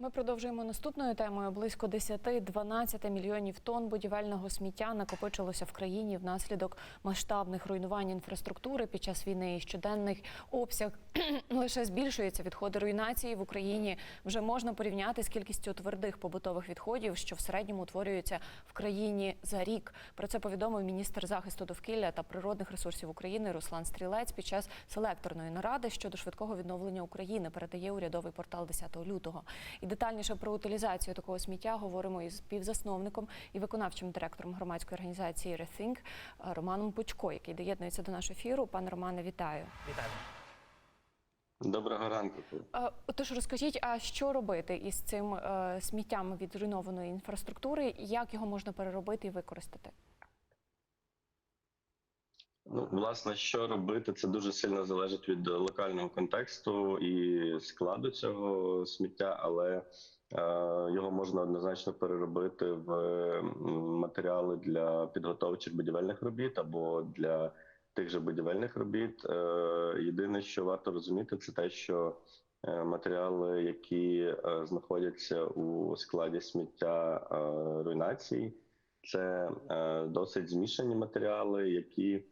Ми продовжуємо наступною темою. Близько 10-12 мільйонів тонн будівельного сміття накопичилося в країні внаслідок масштабних руйнувань інфраструктури під час війни. І щоденний обсяг лише збільшується. Відходи руйнації в Україні вже можна порівняти з кількістю твердих побутових відходів, що в середньому утворюються в країні за рік. Про це повідомив міністр захисту довкілля та природних ресурсів України Руслан Стрілець під час селекторної наради щодо швидкого відновлення України. Передає урядовий портал 10 лютого. Детальніше про утилізацію такого сміття говоримо із співзасновником і виконавчим директором громадської організації Rethink Романом Пучко, який доєднується до нашого ефіру. Пане Романе, вітаю. Вітаю. Доброго ранку. Е, Отож, розкажіть, а що робити із цим е, сміттям від зруйнованої інфраструктури? Як його можна переробити і використати? Ну, власне, що робити, це дуже сильно залежить від локального контексту і складу цього сміття, але е, його можна однозначно переробити в матеріали для підготовчих будівельних робіт або для тих же будівельних робіт. Е, єдине, що варто розуміти, це те, що е, матеріали, які е, знаходяться у складі сміття е, руйнації, це е, досить змішані матеріали, які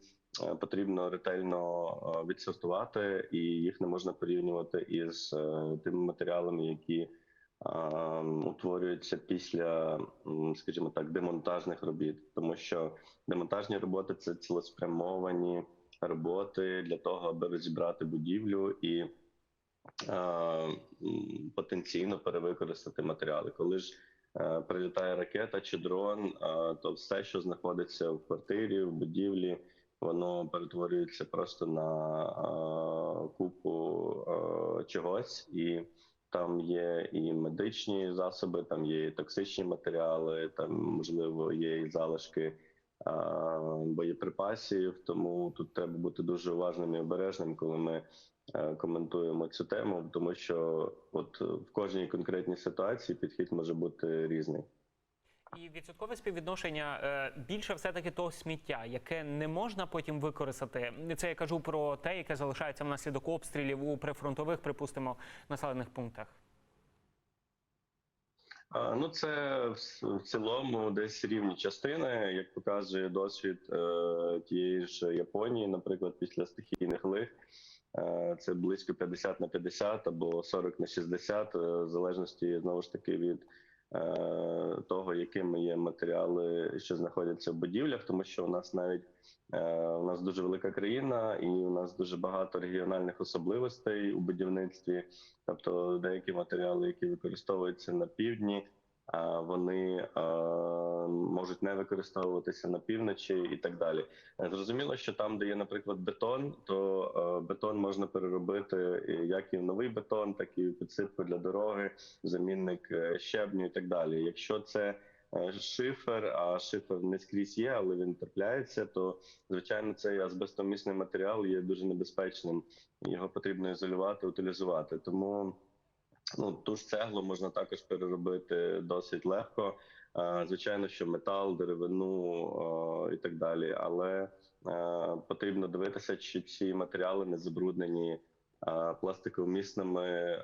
потрібно ретельно е, відсортувати, і їх не можна порівнювати із е, тими матеріалами, які е, утворюються після, скажімо так, демонтажних робіт, тому що демонтажні роботи це цілеспрямовані роботи для того, аби розібрати будівлю і е, потенційно перевикористати матеріали. Коли ж е, прилітає ракета чи дрон, е, то все, що знаходиться в квартирі, в будівлі, воно перетворюється просто на е, купу е, чогось, і там є і медичні засоби, там є і токсичні матеріали, там можливо є і залишки е, боєприпасів. Тому тут треба бути дуже уважним і обережним, коли ми е, коментуємо цю тему, тому що от в кожній конкретній ситуації підхід може бути різний. І відсоткове співвідношення е, більше все-таки того сміття, яке не можна потім використати. Це я кажу про те, яке залишається внаслідок обстрілів у прифронтових, припустимо, населених пунктах. Ну, це в цілому десь рівні частини, як показує досвід е, тієї ж Японії, наприклад, після стихійних лих. Е, це близько 50 на 50 або 40 на 60, е, в залежності знову ж таки від того, якими є матеріали, що знаходяться в будівлях, тому що у нас навіть е, у нас дуже велика країна, і у нас дуже багато регіональних особливостей у будівництві. Тобто деякі матеріали, які використовуються на півдні, вони можуть не використовуватися на півночі і так далі. Зрозуміло, що там, де є, наприклад, бетон, то бетон можна переробити як і в новий бетон, так і підсипку для дороги, замінник е, щебню і так далі. Якщо це е, шифер, а шифер не скрізь є, але він трапляється, то звичайно цей азбестомісний матеріал є дуже небезпечним. Його потрібно ізолювати, утилізувати. Тому ну ту ж цеглу можна також переробити досить легко. Е, Звичайно, що метал, деревину і так далі, але е, потрібно дивитися, чи ці матеріали не забруднені пластиковмісними,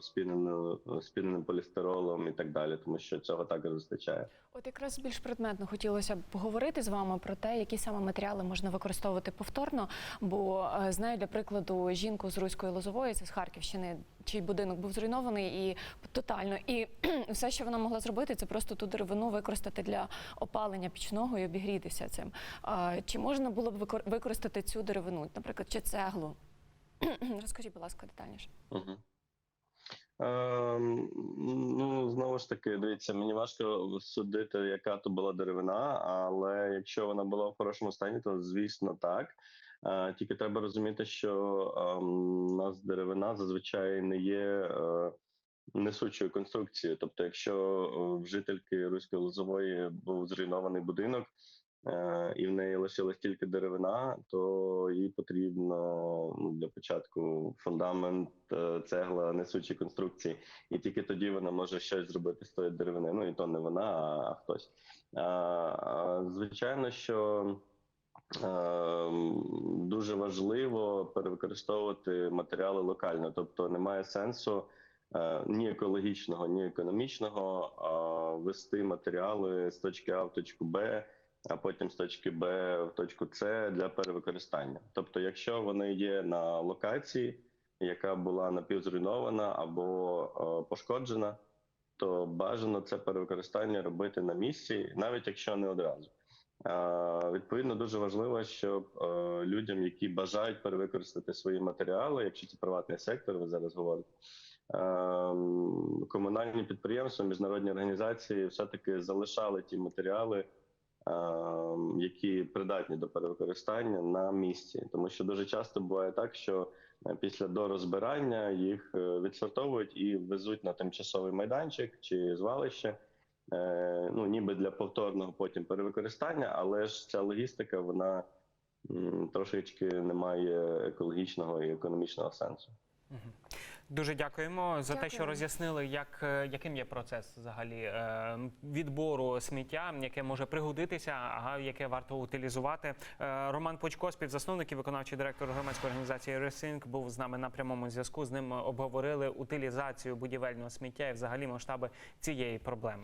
спіненим, спіненим полістиролом і так далі, тому що цього також вистачає. От якраз більш предметно хотілося б поговорити з вами про те, які саме матеріали можна використовувати повторно. Бо е, знаю для прикладу жінку з Руської Лозової, це з Харківщини, чий будинок був зруйнований і тотально. І все, що вона могла зробити, це просто ту деревину використати для опалення пічного і обігрітися цим. Чи можна було б викор- використати цю деревину, наприклад, чи цеглу? Розкажіть, будь ласка, детальніше. Угу. Ем, ну, знову ж таки, дивіться, мені важко судити, яка то була деревина, але якщо вона була в хорошому стані, то звісно так. Е, тільки треба розуміти, що ем, у нас деревина зазвичай не є е, несучою конструкцією. Тобто, якщо е, в жительки Руської Лозової був зруйнований будинок, е, і в неї лишилась тільки деревина, то їй потрібно ну, для початку фундамент, е, цегла, несучі конструкції, і тільки тоді вона може щось зробити з тої деревини. Ну і то не вона, а, хтось. А, а, звичайно, що. е, Дуже важливо перевикористовувати матеріали локально, тобто немає сенсу е, ні екологічного, ні економічного вести матеріали з точки А в точку Б, а потім з точки Б в точку С для перевикористання. Тобто, якщо вони є на локації, яка була напівзруйнована або пошкоджена, то бажано це перевикористання робити на місці, навіть якщо не одразу. Відповідно, дуже важливо, щоб людям, які бажають перевикористати свої матеріали, якщо це приватний сектор, ви зараз говорите, е, комунальні підприємства, міжнародні організації все-таки залишали ті матеріали, які придатні до перевикористання на місці, тому що дуже часто буває так, що е, після дорозбирання їх е, відсортовують і везуть на тимчасовий майданчик чи звалище. е, Ну, ніби для повторного потім перевикористання, але ж ця логістика вона трошечки не має екологічного і економічного сенсу. Дуже дякуємо за те, що роз'яснили, як, е, яким є процес взагалі е, відбору сміття, яке може пригодитися, а яке варто утилізувати. Е, Роман Почко, співзасновник і виконавчий директор громадської організації Ресинк, був з нами на прямому зв'язку. З ним обговорили утилізацію будівельного сміття і взагалі масштаби цієї проблеми.